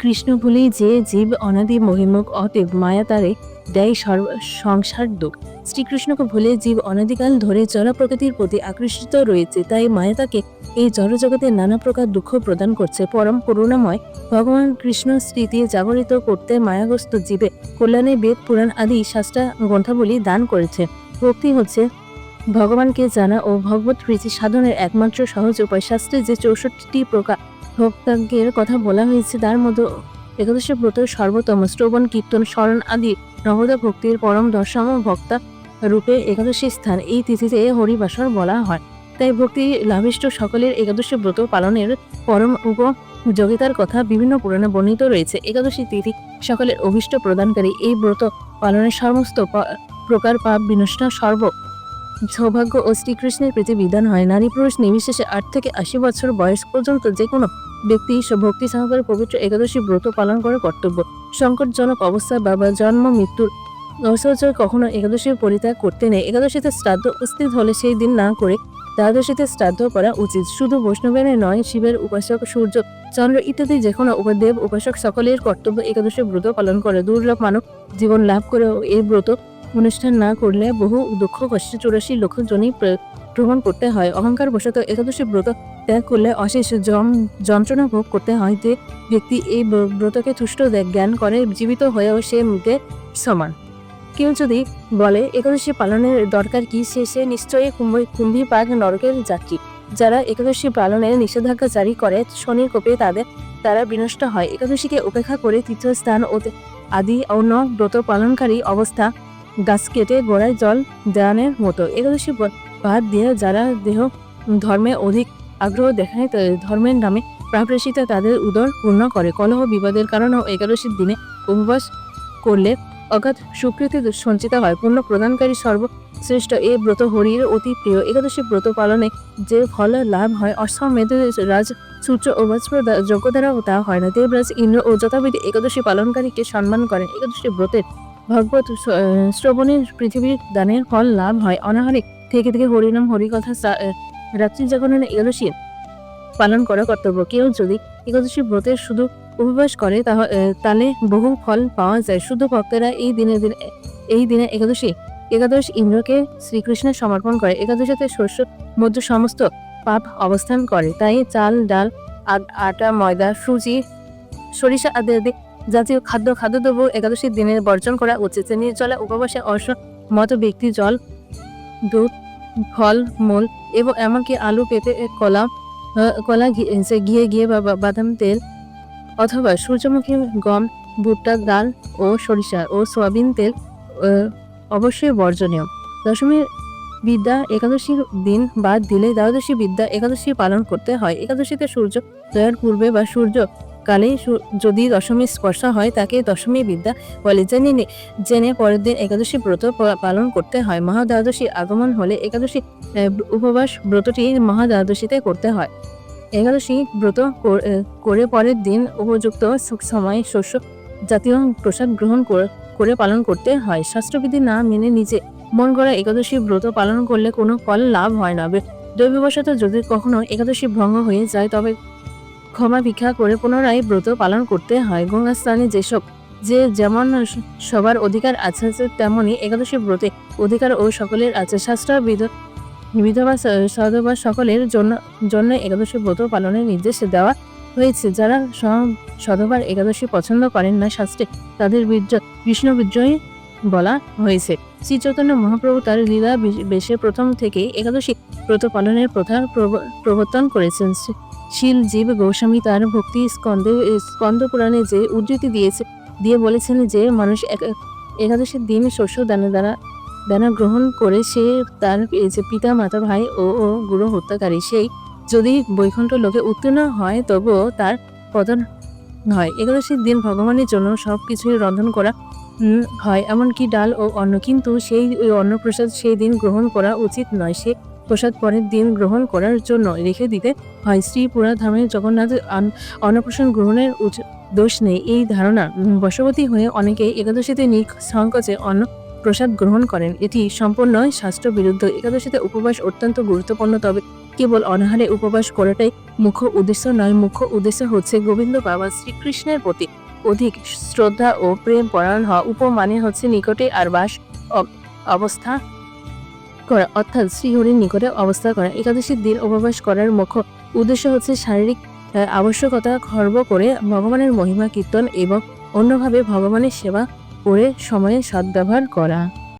কৃষ্ণ ভুলেই যে জীব অনাদি মহিমুখ অতএব মায়া তারে দেয় সংসার দুঃখ। শ্রীকৃষ্ণকে ভুলে জীব অনাদিকাল ধরে জড় প্রকৃতির প্রতি আকৃষ্ট রয়েছে, তাই মায়া তাকে এই জড়জগতের নানা প্রকার দুঃখ প্রদান করছে। পরম করুণাময় ভগবান কৃষ্ণ স্মৃতি জাগরিত করতে মায়াগ্রস্ত জীবে কল্যাণে বেদ, পুরাণ আদি শাস্ত্রা গ্রন্থাবলী দান করেছে। ভক্তি হচ্ছে ভগবানকে জানা ও ভগবত প্রীতি সাধনের একমাত্র সহজ উপায়। শাস্ত্রে যে চৌষট্টি প্রকার ভক্তাজ্ঞের কথা বলা হয়েছে, তার মধ্যে একাদশ ব্রত, সর্বোত্তম শ্রবণ, কীর্তন, স্মরণ আদি নবদা ভক্তির পরম দশম ভক্তা রূপে একাদশী স্থান। এই তিথিতে হরিবাসর বলা হয়। তাই ভক্তি লাভিষ্ট সকলের একাদশী ব্রত পালনের পরম উপযোগিতার কথা বিভিন্ন পুরাণে বর্ণিত রয়েছে। একাদশী তিথি সকলের অভিষ্ট প্রদানকারী। এই ব্রত পালনের সমস্ত প্রকার পাপ বিনষ্ট সর্ব সৌভাগ্য ও শ্রীকৃষ্ণের প্রীতি বিধান হয়। নারী পুরুষ নির্বিশেষে আট থেকে আশি বছর বয়স পর্যন্ত যে কোনো ব্যক্তি ভক্তি সহকারে পবিত্র একাদশী ব্রত পালন করা কর্তব্য। সংকটজনক অবস্থা বা বা জন্ম, মৃত্যুর অসহযোগ কখনো একাদশীর পরিত্যাগ করতে নেই। একাদশীতে শ্রাদ্ধ উপস্থিত হলে সেই দিন না করে দ্বাদশীতে শ্রাদ্ধ করা উচিত। শুধু বৈষ্ণবের নয়, শিবের উপাসক, সূর্য, চন্দ্র ইত্যাদি যে কোনো উপদেব, উপাসক সকলের কর্তব্য একাদশী ব্রত পালন করে। দুর্লভ মানব জীবন লাভ করে এই ব্রত অনুষ্ঠান না করলে বহু দুঃখ, কষ্ট, চুরাশি লক্ষ জনই ভ্রমণ করতে হয়। অহংকার বশত একাদশী ব্রত ত্যাগ করলে অশেষ জম যন্ত্রণা ভোগ করতে হয় যে ব্যক্তি এই ব্রতকে তুষ্ট জ্ঞান করে জীবিত হয়েও সে মুখে সমান। কেউ যদি বলে, একাদশী পালনের দরকার কি? সে সে নিশ্চয়ই কুম্ভ পাক নরকের যাত্রী। যারা একাদশী পালনের নিষেধাজ্ঞা জারি করে, শনির কোপে তাদের তারা বিনষ্ট হয়। একাদশীকে উপেক্ষা করে তীর্থস্থান ও আদি অন্য ব্রত পালনকারী অবস্থা গাছ কেটে গোড়ায় জল দেওয়ানের মতো। একাদশী বাদ দিয়ে যারা দেহ ধর্মে অধিক আগ্রহ দেখায় ধর্মের নামে প্রাপ্রেষিতা তাদের উদর পূর্ণ করে। কলহ বিবাদের কারণেও একাদশীর দিনে উপবাস করলে অগাধ সুকৃতি সঞ্চিত হয়। পূর্ণ প্রদানকারী সর্বশ্রেষ্ঠ এ ব্রত হরির অতি প্রিয়। একাদশী ব্রত পালনে যে ফল লাভ হয় অশ্বমেধ রাজ সূর্য ও বজ্র দা- যজ্ঞ দ্বারাও তা হয় না। দেবরাজ ইন্দ্র ও যথাবিধি একাদশী পালনকারীকে সম্মান করেন। একাদশী ব্রতের ভগবত শ্রবণের পৃথিবীর দানের ফল লাভ হয়। অনাহারে থেকে থেকে হরিনাম, হরিকথা রাত্রি জাগরণের একাদশী পালন করা কর্তব্য। কেউ যদি একাদশী ব্রতের শুধু উপবাস করে, তাহ- তাহলে বহু ফল পাওয়া যায়। শুধু ভক্তেরা এই দিনে দিনে, এই দিনে একাদশী, একাদশ ইন্দ্রকে শ্রীকৃষ্ণের সমর্পণ করে। একাদশীতে শস্য মধ্য সমস্ত পাপ অবস্থান করে। তাই চাল, ডাল আটা, ময়দা, সুজি, সরিষা আদি আদি জাতীয় খাদ্য, খাদ্যদ্রব্য একাদশীর দিনে বর্জন করা উচিত। নির্জলা উপবাসে অস মত ব্যক্তি জল, দুধ ফল, মূল এবং এমনকি আলু, পেঁপে, কলা কলা ঘি- যে ঘিয়ে ঘিয়ে বা, বা- বাদাম, তেল অথবা সূর্যমুখী গম, ভুট্টা, ডাল ও সরিষা ও সয়াবিন তেল অবশ্যই বর্জনীয়। দশমীর বিদ্যা একাদশীর দিন বাদ দিলে দ্বাদশী বিদ্যা একাদশী পালন করতে হয়। একাদশীতে সূর্য দয়ার পূর্বে বা সূর্য কালে যদি দশমী স্পর্শ হয়, তাকে দশমী বিদ্যা বলে। জেনে নে- জেনে পরের দিন একাদশী ব্রত পালন করতে হয়। মহাদ্বাদশী আগমন হলে একাদশী উপবাস ব্রতটি মহাদ্বাদশীতে করতে হয়। একাদশী ব্রত করে পরের দিন উপযুক্ত সময় শস্য জাতীয় প্রসাদ গ্রহণ কর- পালন করতে হয়। শাস্ত্রবিধি না মেনে নিজে মন করা একাদশী ব্রত পালন করলে কোনো ফল লাভ হয় না। দৈববশত যদি কখনো একাদশী ভঙ্গ হয়ে যায়, তবে ক্ষমা ভিক্ষা করে পুনরায় ব্রত পালন করতে হয়। গঙ্গা স্নানে যেসব, যে যেমন সবার অধিকার আছে তেমনই একাদশী ব্রতে অধিকার ও সকলের আছে। শাস্ত্র বিধ- বিধবা সধবা সকলের জন্য জন্য একাদশী ব্রত পালনের নির্দেশ দেওয়া হয়েছে। যারা সধবার একাদশী পছন্দ করেন না, শাস্ত্রে তাদের বীর্য কৃষ্ণ বিদ্রোহী বলা হয়েছে। শ্রী চৈতন্য মহাপ্রভু তার লীলা বেশে প্রথম থেকে একাদশী ব্রত পালনের প্রথা প্রব- প্রবর্তন করেছেন। শীল জীব গোস্বামী তার ভক্তি স্কন্দে স্কন্দ পুরাণে যে উদ্ধৃতি দিয়েছে, দিয়ে বলেছেন যে মানুষ এক- একাদশীর দিন শস্য দানা দানা দানা গ্রহণ করে সে তার যে পিতা, মাতা, ভাই ও ও গুরু হত্যাকারী, সেই যদি বৈকুণ্ঠ লোকে উত্তীর্ণ হয় তবুও তার পতন হয়। একাদশীর দিন ভগবানের জন্য সব কিছুই রন্ধন করা হয়। এমনকি ডাল ও অন্ন কিন্তু সেই অন্নপ্রসাদ সেই দিন গ্রহণ করা উচিত নয়। সে প্রসাদ পরের দিন গ্রহণ করার জন্য রেখে দিতে হয়। শ্রীপুরা ধামে জগন্নাথ অন্নপ্রসাদ গ্রহণের দোষ নেই। এই ধারণা বশবতী হয়ে অনেকে একাদশীতে নিক সংকোচে অন্ন প্রসাদ গ্রহণ করেন। এটি সম্পূর্ণ শাস্ত্র বিরুদ্ধ। একাদশীতে উপবাস অত্যন্ত গুরুত্বপূর্ণ, তবে কেবল অনাহারে উপবাস করাটাই মুখ্য উদ্দেশ্য নয়। মুখ্য উদ্দেশ্য হচ্ছে গোবিন্দ বাবা শ্রীকৃষ্ণের প্রতি অধিক শ্রদ্ধা ও প্রেম পরায়ণ হওয়া উপমানে হচ্ছে নিকটে আর বাস অবস্থা করা। অর্থাৎ শ্রীহরির নিকটে অবস্থা করা। একাদশীর দিন উপবাস করার মুখ্য উদ্দেশ্য হচ্ছে শারীরিক আবশ্যকতা খর্ব করে ভগবানের মহিমা কীর্তন এবং অন্যভাবে ভগবানের সেবা করে সময়ে সদ্ব্যবহার করা।